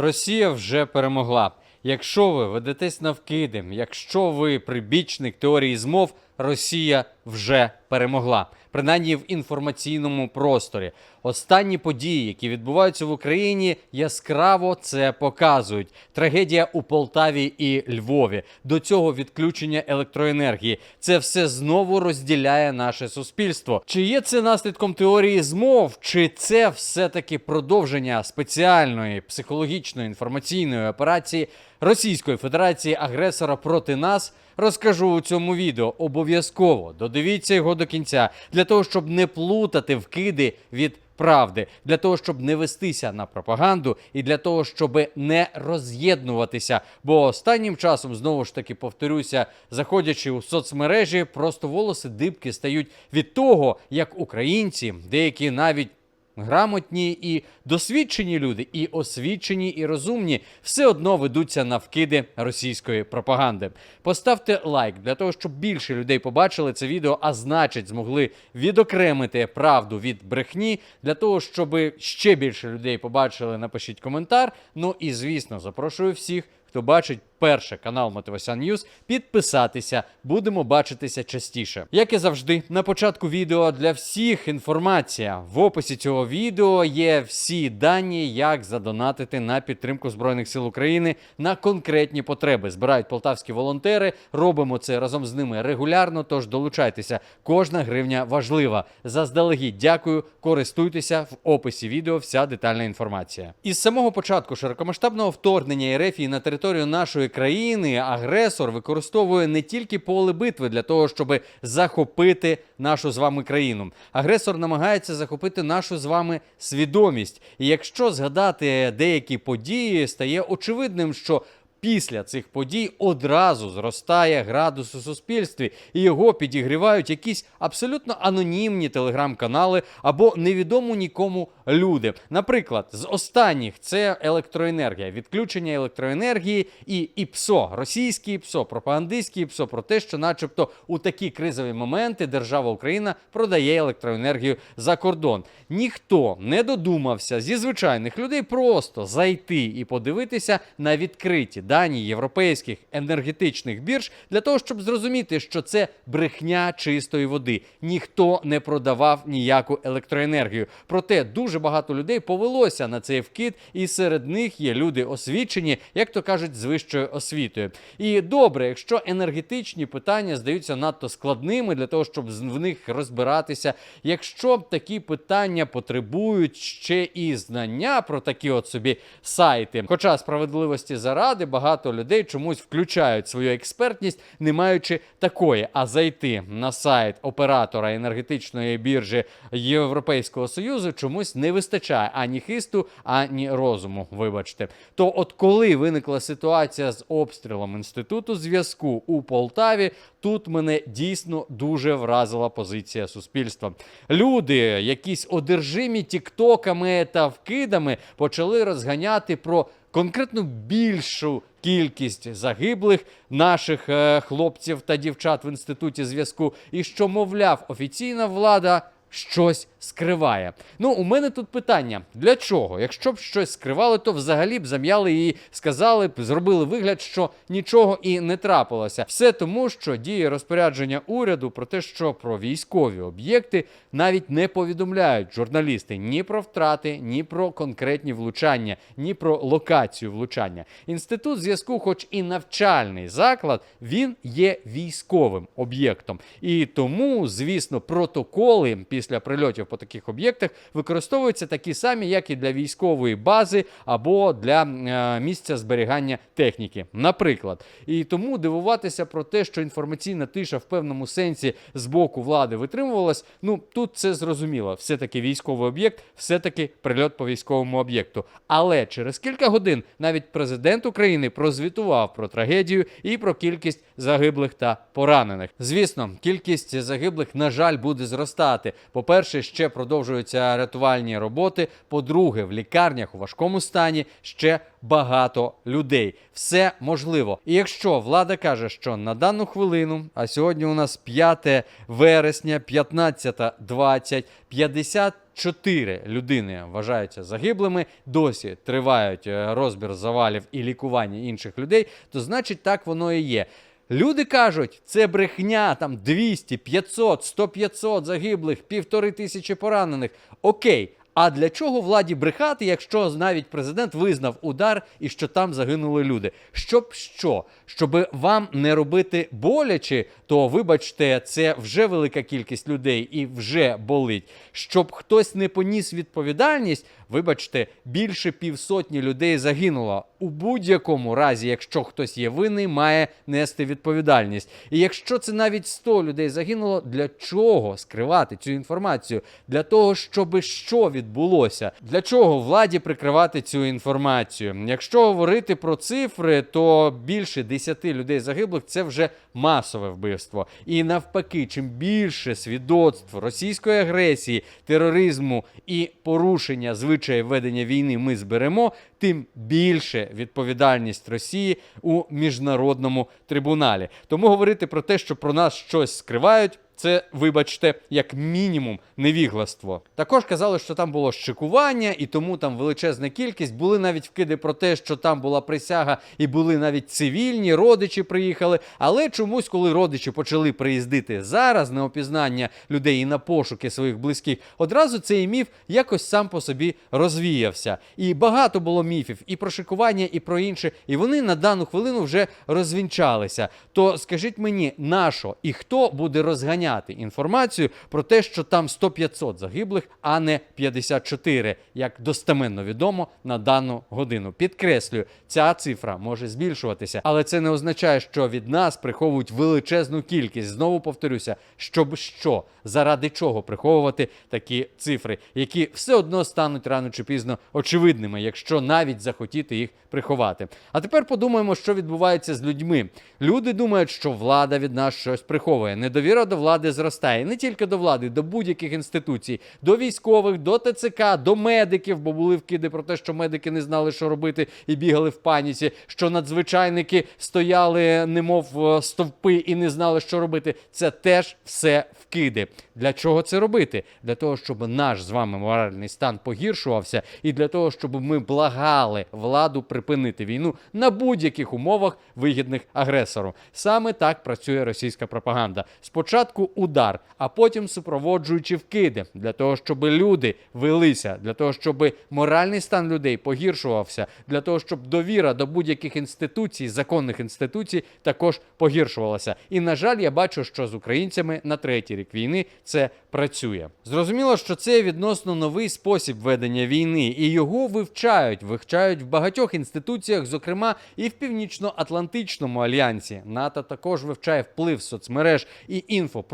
Росія вже перемогла. Якщо ви ведетесь навкиди, якщо ви прибічник теорії змов, Росія вже перемогла, принаймні в інформаційному просторі. Останні події, які відбуваються в Україні, яскраво це показують. Трагедія у Полтаві і Львові. До цього відключення електроенергії. Це все знову розділяє наше суспільство. Чи є це наслідком теорії змов, чи це все-таки продовження спеціальної психологічної інформаційної операції Російської Федерації агресора проти нас? Розкажу у цьому відео. Обов'язково додивіться його до кінця для того, щоб не плутати вкиди від правди, для того, щоб не вестися на пропаганду, і для того, щоб не роз'єднуватися. Бо останнім часом знову ж таки повторюся, заходячи у соцмережі, просто волоси дибки стають від того, як українці, деякі навіть. Грамотні і досвідчені люди, і освічені, і розумні все одно ведуться на вкиди російської пропаганди. Поставте лайк для того, щоб більше людей побачили це відео, а значить, змогли відокремити правду від брехні. Для того, щоб ще більше людей побачили, напишіть коментар. Ну і звісно, запрошую всіх, хто бачить перше канал Мотивасян Ньюз, підписатися. Будемо бачитися частіше. Як і завжди, на початку відео для всіх інформація. В описі цього відео є всі дані, як задонатити на підтримку Збройних сил України на конкретні потреби. Збирають полтавські волонтери. Робимо це разом з ними регулярно. Тож долучайтеся. Кожна гривня важлива. Заздалегідь дякую. Користуйтеся в описі відео. Вся детальна інформація. Із самого початку широкомасштабного вторгнення РФ на територію нашої країни агресор використовує не тільки поле битви для того, щоб захопити нашу з вами країну. Агресор намагається захопити нашу з вами свідомість. І якщо згадати деякі події, стає очевидним, що Після цих подій одразу зростає градус у суспільстві, і його підігрівають якісь абсолютно анонімні телеграм-канали або невідомо нікому люди. Наприклад, з останніх це електроенергія, відключення електроенергії і ІПСО, російське ІПСО, пропагандистське ІПСО про те, що, начебто, у такі кризові моменти держава Україна продає електроенергію за кордон. Ніхто не додумався зі звичайних людей просто зайти і подивитися на відкриті дані європейських енергетичних бірж для того, щоб зрозуміти, що це брехня чистої води. Ніхто не продавав ніяку електроенергію. Проте дуже багато людей повелося на цей вкид, і серед них є люди освічені, як то кажуть, з вищою освітою. І добре, якщо енергетичні питання здаються надто складними для того, щоб в них розбиратися. Якщо такі питання потребують ще і знання про такі от собі сайти, хоча справедливості заради багато людей чомусь включають свою експертність, не маючи такої, а зайти на сайт оператора енергетичної біржі Європейського Союзу чомусь не вистачає ані хисту, ані розуму. Вибачте, то от коли виникла ситуація з обстрілом інституту зв'язку у Полтаві, тут мене дійсно дуже вразила позиція суспільства. Люди, якісь одержимі тіктоками та вкидами, почали розганяти про конкретно більшу кількість загиблих наших е, хлопців та дівчат в інституті зв'язку, і що, мовляв, офіційна влада. Щось скриває. Ну, у мене тут питання: для чого? Якщо б щось скривали, то взагалі б зам'яли і сказали б, зробили вигляд, що нічого і не трапилося. Все тому, що діє розпорядження уряду про те, що про військові об'єкти навіть не повідомляють журналісти ні про втрати, ні про конкретні влучання, ні про локацію влучання. Інститут зв'язку, хоч і навчальний заклад, він є військовим об'єктом. І тому, звісно, протоколи після прильотів по таких об'єктах використовуються такі самі, як і для військової бази або для е, місця зберігання техніки, наприклад. І тому дивуватися про те, що інформаційна тиша в певному сенсі з боку влади витримувалась. Ну тут це зрозуміло. Все таки військовий об'єкт, все таки прильот по військовому об'єкту. Але через кілька годин навіть президент України прозвітував про трагедію і про кількість загиблих та поранених. Звісно, кількість загиблих, на жаль, буде зростати. По-перше, з ще продовжуються рятувальні роботи. По-друге, в лікарнях у важкому стані ще багато людей. Все можливо. І якщо влада каже, що на дану хвилину, а сьогодні у нас 5 вересня, 15.20, 54 людини вважаються загиблими, досі тривають е, розбір завалів і лікування інших людей, то значить так воно і є. Люди кажуть, це брехня, там 200, 500, 100, 500 загиблих, півтори тисячі поранених. Окей. А для чого владі брехати, якщо навіть президент визнав удар і що там загинули люди? Щоб що? Щоб вам не робити боляче, то вибачте, це вже велика кількість людей і вже болить. Щоб хтось не поніс відповідальність, вибачте, більше півсотні людей загинуло. У будь-якому разі, якщо хтось є винний, має нести відповідальність. І якщо це навіть 100 людей загинуло, для чого скривати цю інформацію? Для того, щоб що відбулося? Для чого владі прикривати цю інформацію? Якщо говорити про цифри, то більше 10 людей загиблих це вже масове вбивство. І навпаки, чим більше свідоцтв російської агресії, тероризму і порушення звичаїв ведення війни ми зберемо, тим більше відповідальність Росії у міжнародному трибуналі. Тому говорити про те, що про нас щось скривають. Це, вибачте, як мінімум невігластво. Також казали, що там було щекування, і тому там величезна кількість. Були навіть вкиди про те, що там була присяга, і були навіть цивільні, родичі приїхали. Але чомусь, коли родичі почали приїздити зараз на опізнання людей і на пошуки своїх близьких, одразу цей міф якось сам по собі розвіявся. І багато було міфів і про шикування, і про інше. І вони на дану хвилину вже розвінчалися. То скажіть мені, на і хто буде розганяти інформацію про те, що там 100-500 загиблих, а не 54, як достеменно відомо на дану годину. Підкреслюю, ця цифра може збільшуватися, але це не означає, що від нас приховують величезну кількість. Знову повторюся, щоб що, заради чого приховувати такі цифри, які все одно стануть рано чи пізно очевидними, якщо навіть захотіти їх приховати. А тепер подумаємо, що відбувається з людьми. Люди думають, що влада від нас щось приховує. Недовіра до влади зростає не тільки до влади, до будь-яких інституцій, до військових, до ТЦК, до медиків, бо були вкиди про те, що медики не знали, що робити, і бігали в паніці. Що надзвичайники стояли, немов е, стовпи, і не знали, що робити. Це теж все вкиди. Для чого це робити? Для того, щоб наш з вами моральний стан погіршувався, і для того, щоб ми благали владу припинити війну на будь-яких умовах вигідних агресору. Саме так працює російська пропаганда. Спочатку удар, а потім супроводжуючи вкиди для того, щоб люди велися, для того, щоб моральний стан людей погіршувався, для того, щоб довіра до будь-яких інституцій, законних інституцій, також погіршувалася. І на жаль, я бачу, що з українцями на третій рік війни це працює. Зрозуміло, що це відносно новий спосіб ведення війни, і його вивчають, вивчають в багатьох інституціях, зокрема і в Північно-Атлантичному альянсі. НАТО також вивчає вплив соцмереж і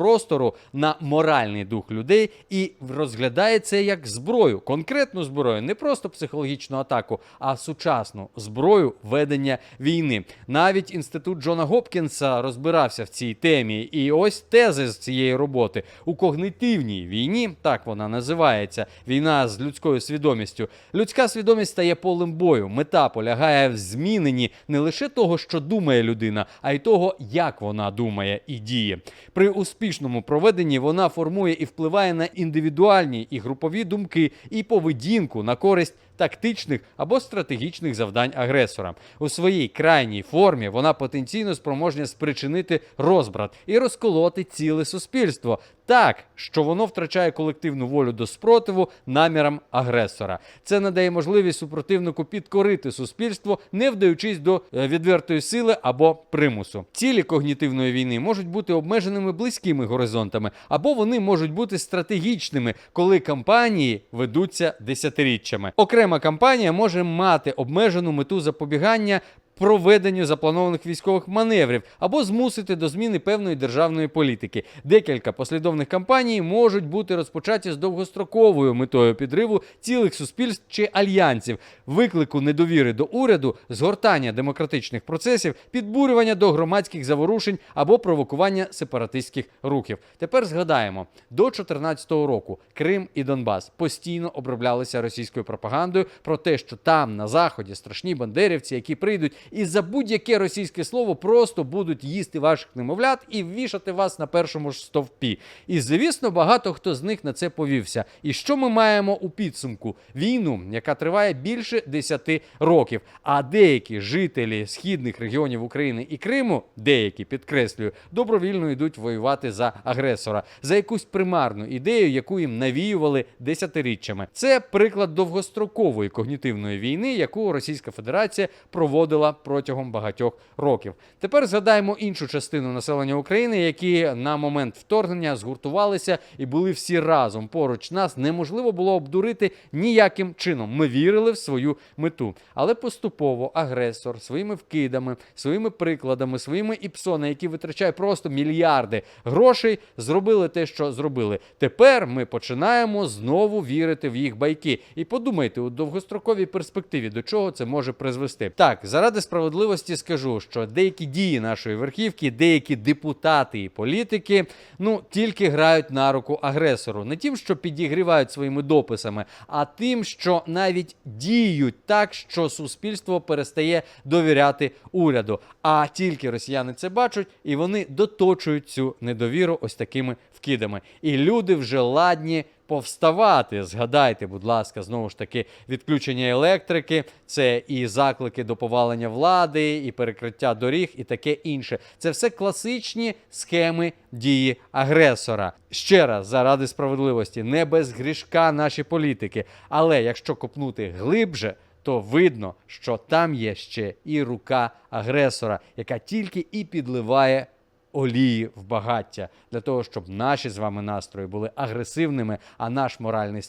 інфопростору на моральний дух людей і розглядає це як зброю, конкретну зброю, не просто психологічну атаку, а сучасну зброю ведення війни. Навіть інститут Джона Гопкінса розбирався в цій темі, і ось тези з цієї роботи у когнитивній війні, так вона називається, війна з людською свідомістю. Людська свідомість стає полем бою. Мета полягає в зміненні не лише того, що думає людина, а й того, як вона думає і діє. При успішному проведенні вона формує і впливає на індивідуальні і групові думки і поведінку на користь тактичних або стратегічних завдань агресора. У своїй крайній формі вона потенційно спроможна спричинити розбрат і розколоти ціле суспільство так, що воно втрачає колективну волю до спротиву намірам агресора. Це надає можливість супротивнику підкорити суспільство, не вдаючись до е, відвертої сили або примусу. Цілі когнітивної війни можуть бути обмеженими близькими горизонтами, або вони можуть бути стратегічними, коли кампанії ведуться десятиріччями. Окрема кампанія може мати обмежену мету запобігання проведенню запланованих військових маневрів або змусити до зміни певної державної політики. Декілька послідовних кампаній можуть бути розпочаті з довгостроковою метою підриву цілих суспільств чи альянсів, виклику недовіри до уряду, згортання демократичних процесів, підбурювання до громадських заворушень або провокування сепаратистських рухів. Тепер згадаємо, до 2014 року Крим і Донбас постійно оброблялися російською пропагандою про те, що там на заході страшні бандерівці, які прийдуть і за будь-яке російське слово просто будуть їсти ваших немовлят і вішати вас на першому ж стовпі. І звісно, багато хто з них на це повівся. І що ми маємо у підсумку? Війну, яка триває більше 10 років. А деякі жителі східних регіонів України і Криму, деякі підкреслюю, добровільно йдуть воювати за агресора за якусь примарну ідею, яку їм навіювали десятиріччями. Це приклад довгострокової когнітивної війни, яку Російська Федерація проводила протягом багатьох років. Тепер згадаємо іншу частину населення України, які на момент вторгнення згуртувалися і були всі разом поруч. Нас неможливо було обдурити ніяким чином. Ми вірили в свою мету. Але поступово агресор своїми вкидами, своїми прикладами, своїми іпсони, які витрачає просто мільярди грошей, зробили те, що зробили. Тепер ми починаємо знову вірити в їх байки. І подумайте у довгостроковій перспективі, до чого це може призвести. Так, заради справедливості скажу, що деякі дії нашої верхівки, деякі депутати і політики, ну тільки грають на руку агресору, не тим, що підігрівають своїми дописами, а тим, що навіть діють так, що суспільство перестає довіряти уряду. А тільки росіяни це бачать, і вони доточують цю недовіру ось такими вкидами. І люди вже ладні повставати. Згадайте, будь ласка, знову ж таки, відключення електрики, це і заклики до повалення влади, і перекриття доріг, і таке інше. Це все класичні схеми дії агресора. Ще раз, заради справедливості, не без грішка наші політики. Але якщо копнути глибже, то видно, що там є ще і рука агресора, яка тільки і підливає олії в багаття для того, щоб наші з вами настрої були агресивними, а наш моральний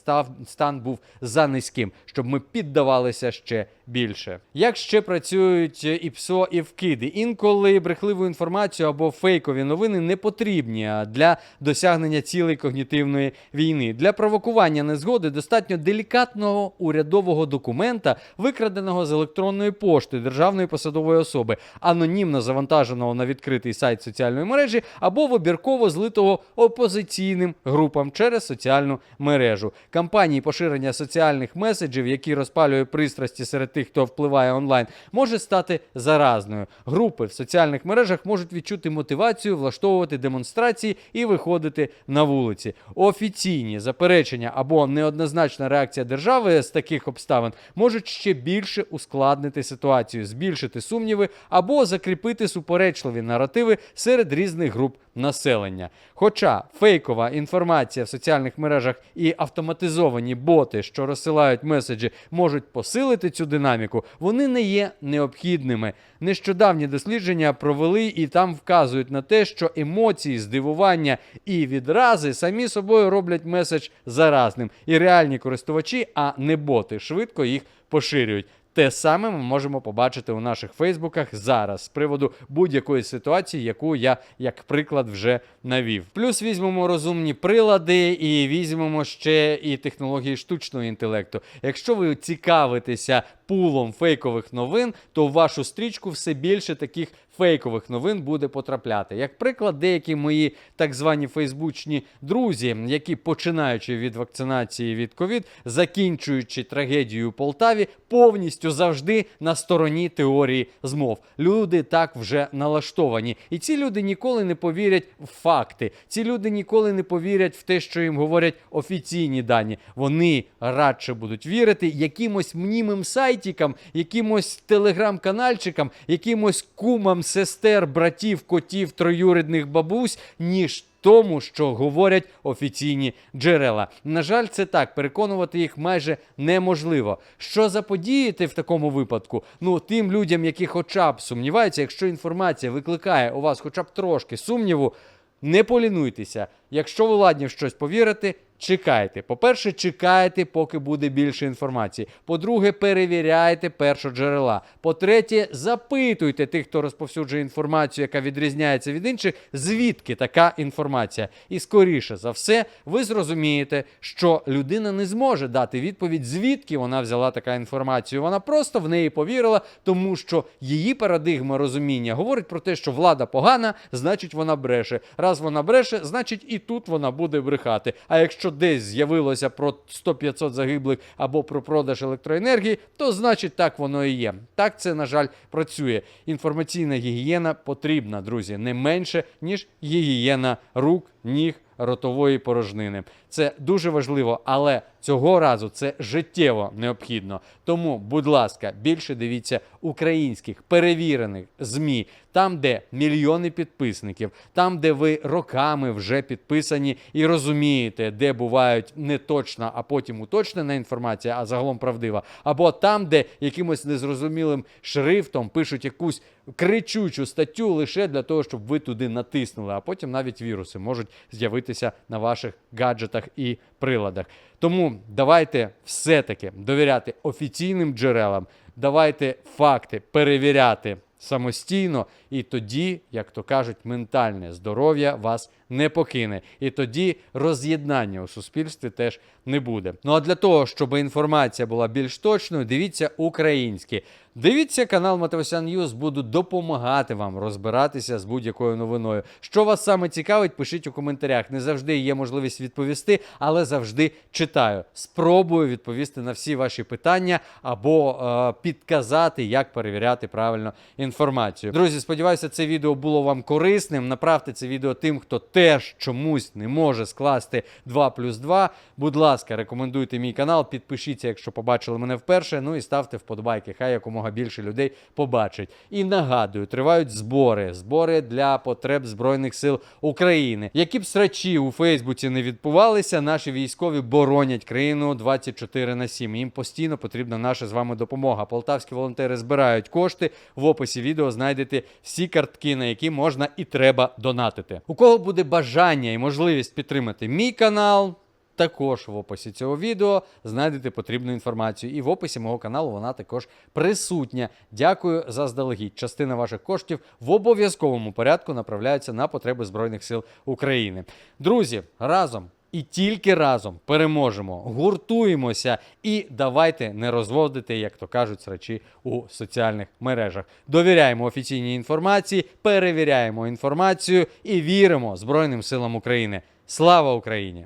стан був за низьким, щоб ми піддавалися ще більше. Як ще працюють і ПСО, і вкиди? Інколи брехливу інформацію або фейкові новини не потрібні для досягнення цілей когнітивної війни. Для провокування незгоди достатньо делікатного урядового документа, викраденого з електронної пошти державної посадової особи, анонімно завантаженого на відкритий сайт соціальної мережі або вибірково злитого опозиційним групам через соціальну мережу. Кампанії поширення соціальних меседжів, які розпалює пристрасті серед тих, хто впливає онлайн, може стати заразною. Групи в соціальних мережах можуть відчути мотивацію влаштовувати демонстрації і виходити на вулиці. Офіційні заперечення або неоднозначна реакція держави з таких обставин можуть ще більше ускладнити ситуацію, збільшити сумніви або закріпити суперечливі наративи серед різних груп населення. Хоча фейкова інформація в соціальних мережах і автоматизовані боти, що розсилають меседжі, можуть посилити цю динаміку, вони не є необхідними. Нещодавні дослідження провели і там вказують на те, що емоції, здивування і відрази самі собою роблять меседж заразним, і реальні користувачі, а не боти, швидко їх поширюють. Те саме ми можемо побачити у наших Фейсбуках зараз з приводу будь-якої ситуації, яку я як приклад вже навів. Плюс візьмемо розумні прилади і візьмемо ще і технології штучного інтелекту. Якщо ви цікавитеся пулом фейкових новин, то в вашу стрічку все більше таких фейкових новин буде потрапляти. Як приклад, деякі мої так звані фейсбучні друзі, які починаючи від вакцинації від ковід, закінчуючи трагедію у Полтаві, повністю завжди на стороні теорії змов. Люди так вже налаштовані, і ці люди ніколи не повірять в факти. Ці люди ніколи не повірять в те, що їм говорять офіційні дані. Вони радше будуть вірити якимось мнімим сайтікам, якимось телеграм-канальчикам, якимось кумам, сестер, братів, котів, троюрідних бабусь, ніж тому, що говорять офіційні джерела. На жаль, це так. Переконувати їх майже неможливо. Що заподіяти в такому випадку? Ну, тим людям, які хоча б сумніваються, якщо інформація викликає у вас хоча б трошки сумніву. Не полінуйтеся. Якщо ви ладні в щось повірити, Чекайте. По-перше, чекайте, поки буде більше інформації. По-друге, перевіряйте першоджерела. По-третє, запитуйте тих, хто розповсюджує інформацію, яка відрізняється від інших, звідки така інформація. І скоріше за все, ви зрозумієте, що людина не зможе дати відповідь, звідки вона взяла така інформацію. Вона просто в неї повірила, тому що її парадигма розуміння говорить про те, що влада погана, значить вона бреше. Раз вона бреше, значить і тут вона буде брехати. А якщо десь з'явилося про 100-500 загиблих або про продаж електроенергії, то значить так воно і є. Так це, на жаль, працює. Інформаційна гігієна потрібна, друзі, не менше, ніж гігієна рук, ніг. Ротової порожнини це дуже важливо, але цього разу це життєво необхідно. Тому, будь ласка, більше дивіться українських перевірених змі, там, де мільйони підписників, там, де ви роками вже підписані і розумієте, де бувають неточна, а потім уточнена інформація, а загалом правдива, або там, де якимось незрозумілим шрифтом пишуть якусь кричучу статтю лише для того, щоб ви туди натиснули, а потім навіть віруси можуть з'явитися на ваших гаджетах і приладах. Тому давайте все-таки довіряти офіційним джерелам, давайте факти перевіряти самостійно, і тоді, як то кажуть, ментальне здоров'я вас не покине. І тоді роз'єднання у суспільстві теж не буде. Ну а для того, щоб інформація була більш точною, дивіться українські. Дивіться канал Матевосян Ньюз, буду допомагати вам розбиратися з будь-якою новиною. Що вас саме цікавить, пишіть у коментарях. Не завжди є можливість відповісти, але завжди читаю. Спробую відповісти на всі ваші питання або е, підказати, як перевіряти правильно інформацію. Друзі, сподіваюся, це відео було вам корисним. Направте це відео тим, хто теж чомусь не може скласти 2 плюс 2. Будь ласка, рекомендуйте мій канал, підпишіться, якщо побачили мене вперше. Ну і ставте вподобайки. Хай якомога більше людей побачить. І нагадую, тривають збори, збори для потреб Збройних сил України. Які б срачі у Фейсбуці не відбувалися, наші військові боронять країну 24 на 7. Їм постійно потрібна наша з вами допомога. Полтавські волонтери збирають кошти. В описі відео знайдете всі картки, на які можна і треба донатити. У кого буде бажання і можливість підтримати мій канал. Також в описі цього відео знайдете потрібну інформацію. І в описі мого каналу вона також присутня. Дякую заздалегідь. Частина ваших коштів в обов'язковому порядку направляється на потреби Збройних сил України. Друзі, разом. І тільки разом переможемо, гуртуємося і давайте не розводити, як то кажуть, срачі у соціальних мережах. Довіряємо офіційній інформації, перевіряємо інформацію і віримо Збройним силам України. Слава Україні!